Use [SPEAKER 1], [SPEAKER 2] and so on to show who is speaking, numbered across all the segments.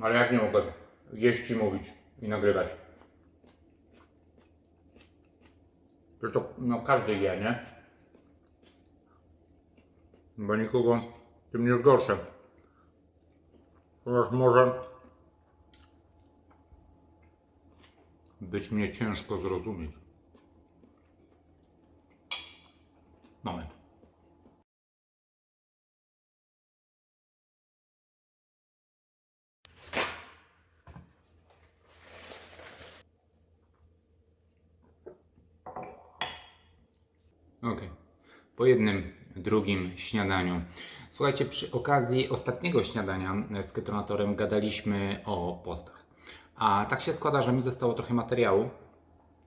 [SPEAKER 1] Ale jak nie mogę jeść i mówić i nagrywać? Przecież to no, każdy je, nie? Bo nikogo tym nie zgorszę. Chociaż może być mnie ciężko zrozumieć. Moment. Okej. Po jednym, drugim śniadaniu. Słuchajcie, przy okazji ostatniego śniadania z ketonatorem gadaliśmy o postach. A tak się składa, że mi zostało trochę materiału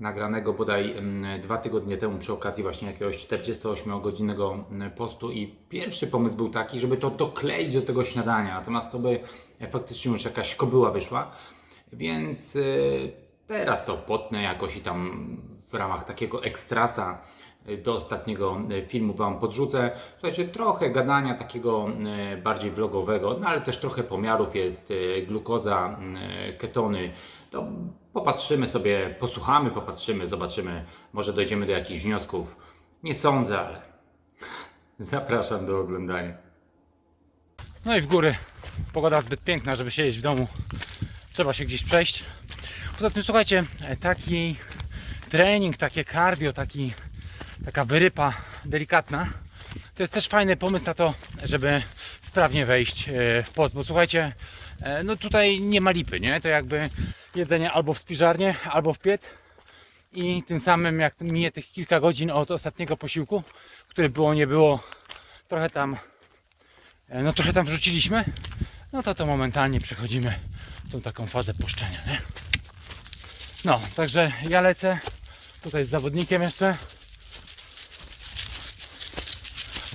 [SPEAKER 1] nagranego bodaj dwa tygodnie temu przy okazji właśnie jakiegoś 48-godzinnego mm, postu i pierwszy pomysł był taki, żeby to dokleić do tego śniadania, natomiast to by e, faktycznie już jakaś kobyła wyszła, więc y, teraz to potnę jakoś i tam w ramach takiego ekstrasa y, do ostatniego y, filmu Wam podrzucę. Słuchajcie, trochę gadania takiego y, bardziej vlogowego, no ale też trochę pomiarów jest, glukoza, ketony. To popatrzymy sobie, posłuchamy, popatrzymy, zobaczymy, może dojdziemy do jakichś wniosków. Nie sądzę, ale zapraszam do oglądania.
[SPEAKER 2] No i w góry pogoda zbyt piękna, żeby siedzieć w domu. Trzeba się gdzieś przejść. Poza tym słuchajcie, taki trening, takie cardio, taki, taka wyrypa delikatna, to jest też fajny pomysł na to, żeby sprawnie wejść e, w post. Bo słuchajcie, e, no tutaj nie ma lipy, nie? To jakby jedzenie albo w spiżarnię, albo w piec. I tym samym jak minie tych kilka godzin od ostatniego posiłku, który było nie było, trochę tam E, no trochę tam wrzuciliśmy, no to to momentalnie przechodzimy w tą taką fazę puszczenia, nie? No, także ja lecę tutaj z zawodnikiem jeszcze.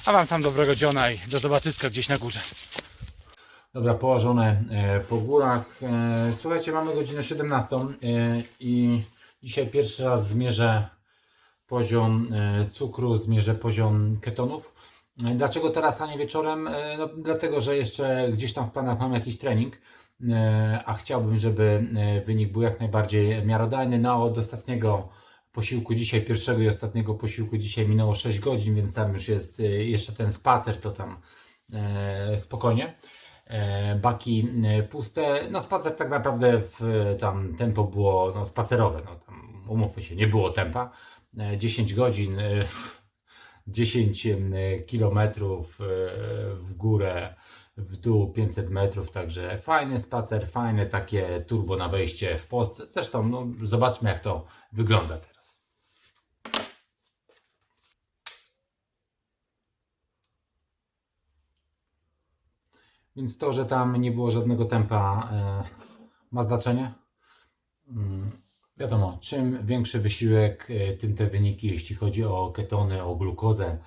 [SPEAKER 2] A wam tam dobrego dziona i do zobaczyska gdzieś na górze.
[SPEAKER 1] Dobra, położone e, po górach. E, Słuchajcie, mamy godzinę 17 e, i dzisiaj pierwszy raz zmierzę poziom cukru, zmierzę poziom ketonów. Dlaczego teraz, a nie wieczorem? No, dlatego, że jeszcze gdzieś tam w planach mam jakiś trening, a chciałbym, żeby wynik był jak najbardziej miarodajny. No, od ostatniego posiłku dzisiaj, pierwszego i ostatniego posiłku dzisiaj minęło 6 godzin, więc tam już jest e, jeszcze ten spacer, to tam e, spokojnie e, baki puste. No spacer tak naprawdę w tam tempo było no, spacerowe, no tam umówmy się, nie było tempa. E, 10 godzin, e, 10 e, kilometrów w górę, w dół 500 metrów, także fajny spacer, fajne takie turbo na wejście w post. Zresztą no, zobaczmy jak to wygląda Więc to, że tam nie było żadnego tempa, e, ma znaczenie. Mm, wiadomo, czym większy wysiłek, e, tym te wyniki, jeśli chodzi o ketony, o glukozę,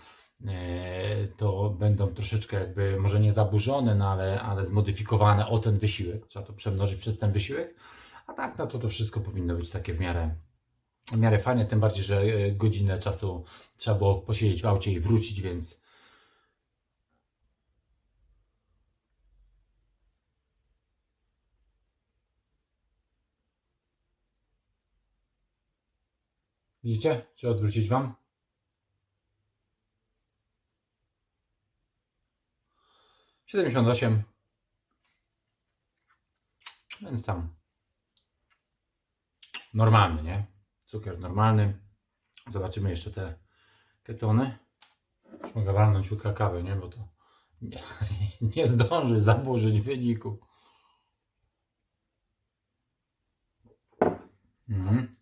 [SPEAKER 1] e, to będą troszeczkę jakby, może nie zaburzone, no ale, ale zmodyfikowane o ten wysiłek. Trzeba to przemnożyć przez ten wysiłek. A tak, no to to wszystko powinno być takie w miarę, w miarę fajne, tym bardziej, że godzinę czasu trzeba było posiedzieć w aucie i wrócić, więc Widzicie? Czy odwrócić Wam? Siedemdziesiąt osiem. Więc tam. Normalny, nie? Cukier normalny. Zobaczymy jeszcze te ketony. Już mogę walnąć łyka kawy, nie? Bo to nie, nie zdąży zaburzyć wyniku. Mhm.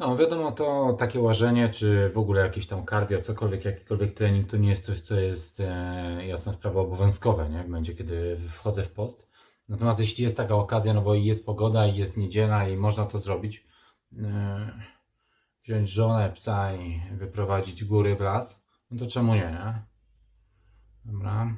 [SPEAKER 1] No, wiadomo, to takie łażenie, czy w ogóle jakieś tam cardio, cokolwiek, jakikolwiek trening, to nie jest coś, co jest e, jasna sprawa obowiązkowe, nie? Będzie, kiedy wchodzę w post. Natomiast jeśli jest taka okazja, no bo jest pogoda, i jest niedziela, i można to zrobić, e, wziąć żonę, psa i wyprowadzić góry w las, no to czemu nie, nie? Dobra.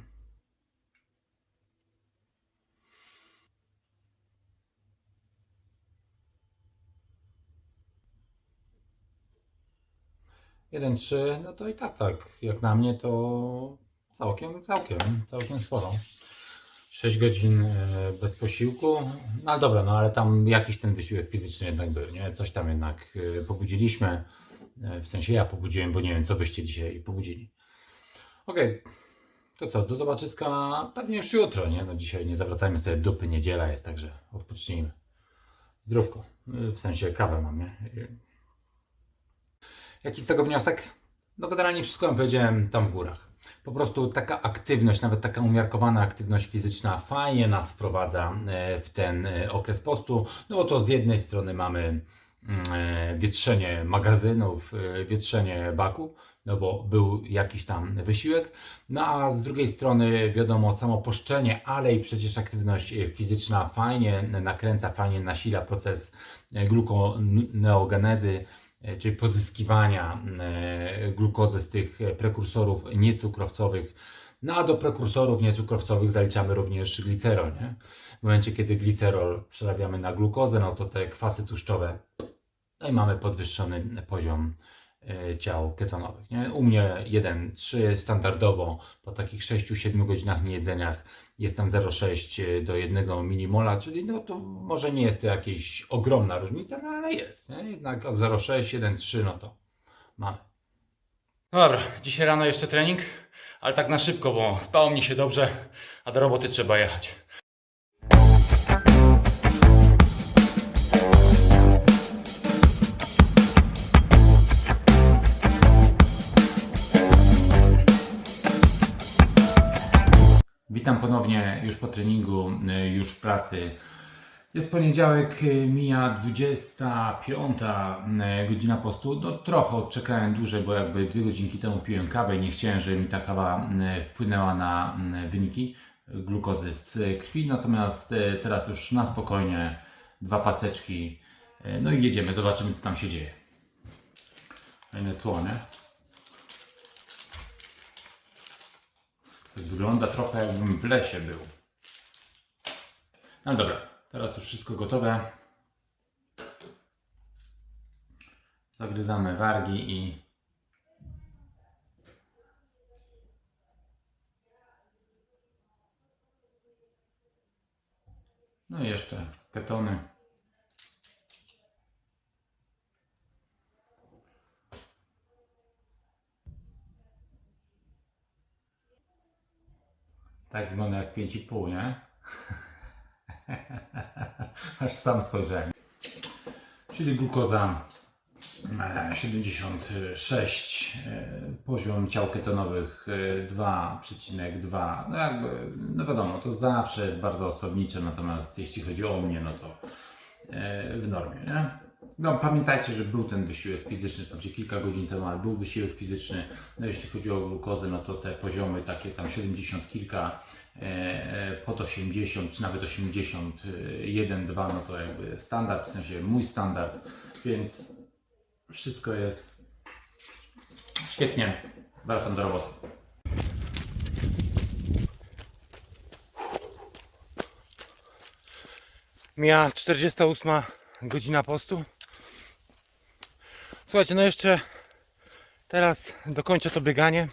[SPEAKER 1] Jeden trzy, no to i tak, tak, jak na mnie to całkiem, całkiem, całkiem sporo. 6 godzin e, bez posiłku. No dobra, no ale tam jakiś ten wysiłek fizyczny jednak był, nie? Coś tam jednak e, pobudziliśmy. E, W sensie ja pobudziłem, bo nie wiem, co wyście dzisiaj pobudzili. Okej, to co, do zobaczyska pewnie już jutro, nie? No dzisiaj nie zawracajmy sobie dupy, niedziela jest, także odpocznijmy. Zdrówko, w sensie kawę mam, nie? Jaki z tego wniosek? No generalnie wszystko wam powiedziałem tam w górach. Po prostu taka aktywność, nawet taka umiarkowana aktywność fizyczna fajnie nas wprowadza e, w ten e, okres postu. No bo to z jednej strony mamy mm, e, wietrzenie magazynów, wietrzenie baku, no bo był jakiś tam wysiłek. No a z drugiej strony wiadomo, samo poszczenie, ale i przecież aktywność fizyczna fajnie nakręca, fajnie nasila proces glukoneogenezy, czyli pozyskiwania e, glukozy z tych e, prekursorów niecukrowcowych. No a do prekursorów niecukrowcowych zaliczamy również glicerol. Nie? W momencie, kiedy glicerol przerabiamy na glukozę, no to te kwasy tłuszczowe, no i mamy podwyższony poziom e, ciał ketonowych. Nie? U mnie 1,3 standardowo po takich 6-7 godzinach niejedzeniach jest tam 0,6 do 1 milimola, czyli no to może nie jest to jakaś ogromna różnica, no ale jest. Nie? Jednak od 0,6, 1,3 no to mamy.
[SPEAKER 2] No dobra, dzisiaj rano jeszcze trening, ale tak na szybko, bo spało mi się dobrze, a do roboty trzeba jechać.
[SPEAKER 1] Po treningu, y, już w pracy. Jest poniedziałek, y, mija 25 y, godzina postu. No trochę odczekałem dłużej, bo jakby dwie godzinki temu piłem kawę i nie chciałem, żeby mi ta kawa wpłynęła na wyniki glukozy z krwi. Natomiast teraz już na spokojnie, dwa paseczki. No i jedziemy, zobaczymy co tam się dzieje. Fajne tło, nie? To wygląda trochę jakbym w lesie był. No dobra, teraz już wszystko gotowe. Zagryzamy wargi i no i jeszcze ketony. Tak wygląda jak 5,5, nie? Aż sam spojrzałem. Czyli glukoza e, 76, e, poziom ciał ketonowych e, 2,2. No jakby, no wiadomo, to zawsze jest bardzo osobnicze, natomiast jeśli chodzi o mnie, no to e, w normie, nie? No, pamiętajcie, że był ten wysiłek fizyczny, tam gdzie kilka godzin temu, ale był wysiłek fizyczny. No, jeśli chodzi o glukozę, no to te poziomy takie tam 70 kilka, e, e, pod 80, czy nawet 81, 2, no to jakby standard, w sensie mój standard, więc wszystko jest świetnie. Wracam do roboty.
[SPEAKER 2] Mija 48 godzina postu. Słuchajcie, no jeszcze teraz dokończę to bieganie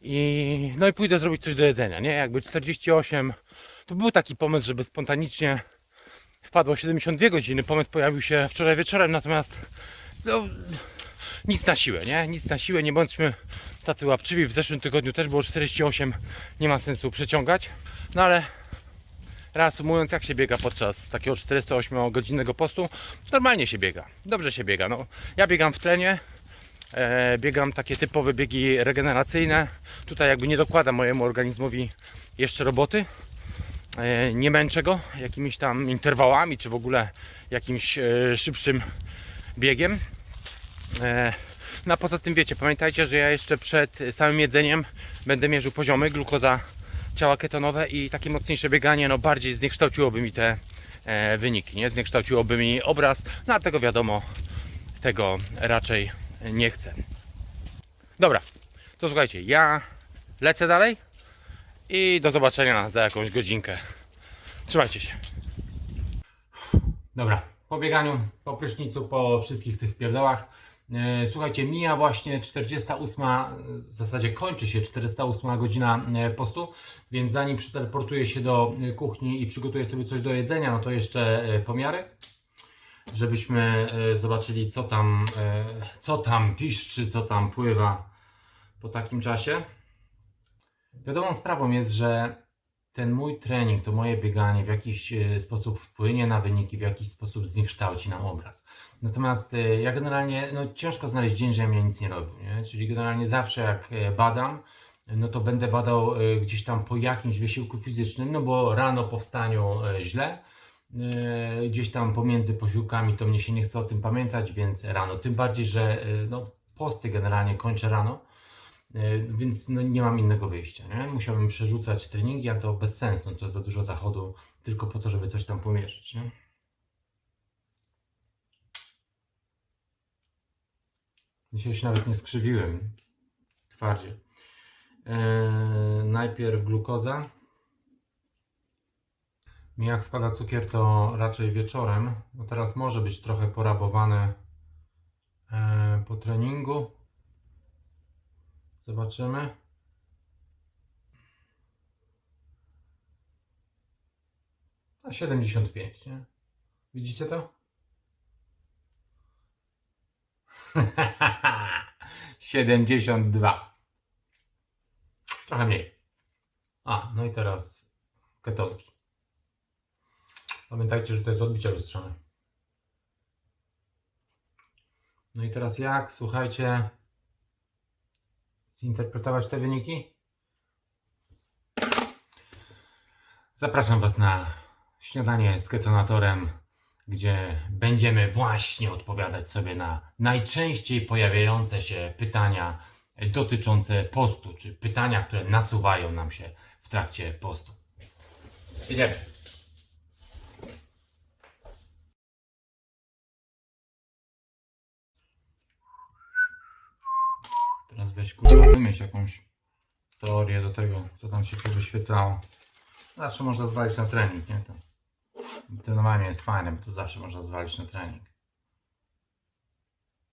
[SPEAKER 2] i no i pójdę zrobić coś do jedzenia, nie? Jakby 48 to był taki pomysł, żeby spontanicznie wpadło 72 godziny. Pomysł pojawił się wczoraj wieczorem, natomiast no, nic na siłę, nie? Nic na siłę, nie bądźmy tacy łapczywi. W zeszłym tygodniu też było 48, nie ma sensu przeciągać. No ale reasumując, jak się biega podczas takiego 48-godzinnego postu, normalnie się biega, dobrze się biega. No, ja biegam w trenie, e, biegam takie typowe biegi regeneracyjne. Tutaj jakby nie dokładam mojemu organizmowi jeszcze roboty. E, nie męczę go jakimiś tam interwałami, czy w ogóle jakimś e, szybszym biegiem. E, no a poza tym wiecie, pamiętajcie, że ja jeszcze przed samym jedzeniem będę mierzył poziomy, glukoza ciała ketonowe i takie mocniejsze bieganie no bardziej zniekształciłoby mi te e, wyniki, nie? Zniekształciłoby mi obraz, no a tego wiadomo, tego raczej nie chcę. Dobra, to słuchajcie, ja lecę dalej i do zobaczenia za jakąś godzinkę. Trzymajcie się.
[SPEAKER 1] Dobra, po bieganiu, po prysznicu, po wszystkich tych pierdołach, Słuchajcie, mija właśnie 48, w zasadzie kończy się 408 godzina e, postu, więc zanim przeteleportuję się do e, kuchni i przygotuję sobie coś do jedzenia, no to jeszcze e, pomiary, żebyśmy e, zobaczyli co tam, e, co tam piszczy, co tam pływa po takim czasie. Wiadomą sprawą jest, że ten mój trening, to moje bieganie w jakiś e, sposób wpłynie na wyniki, w jakiś sposób zniekształci nam obraz. Natomiast e, ja generalnie, no ciężko znaleźć dzień, żebym ja nic nie robił, nie? Czyli generalnie zawsze jak e, badam, no to będę badał gdzieś tam po jakimś wysiłku fizycznym, no bo rano po wstaniu źle, gdzieś tam pomiędzy posiłkami to mnie się nie chce o tym pamiętać, więc rano. Tym bardziej, że no, posty generalnie kończę rano, więc no, nie mam innego wyjścia. Nie? Musiałbym przerzucać treningi, a to bez sensu, to za dużo zachodu tylko po to, żeby coś tam pomierzyć. Nie? Dzisiaj się nawet nie skrzywiłem. Twardzie. Eee, najpierw glukoza. Mi jak spada cukier, to raczej wieczorem. No teraz może być trochę porabowany eee, po treningu. Zobaczymy. A 75, nie? Widzicie to? 72. Trochę mniej. A, no i teraz ketonki. Pamiętajcie, że to jest odbicie lustrzane. No i teraz jak, słuchajcie, zinterpretować te wyniki? Zapraszam Was na śniadanie z ketonatorem, gdzie będziemy właśnie odpowiadać sobie na najczęściej pojawiające się pytania dotyczące postu, czy pytania, które nasuwają nam się w trakcie postu. Idziemy. Teraz kurwa, wymyśl jakąś teorię do tego, co tam się wyświetlało. Zawsze można zwalić na trening, nie? To trenowanie jest fajne, bo to zawsze można zwalić na trening.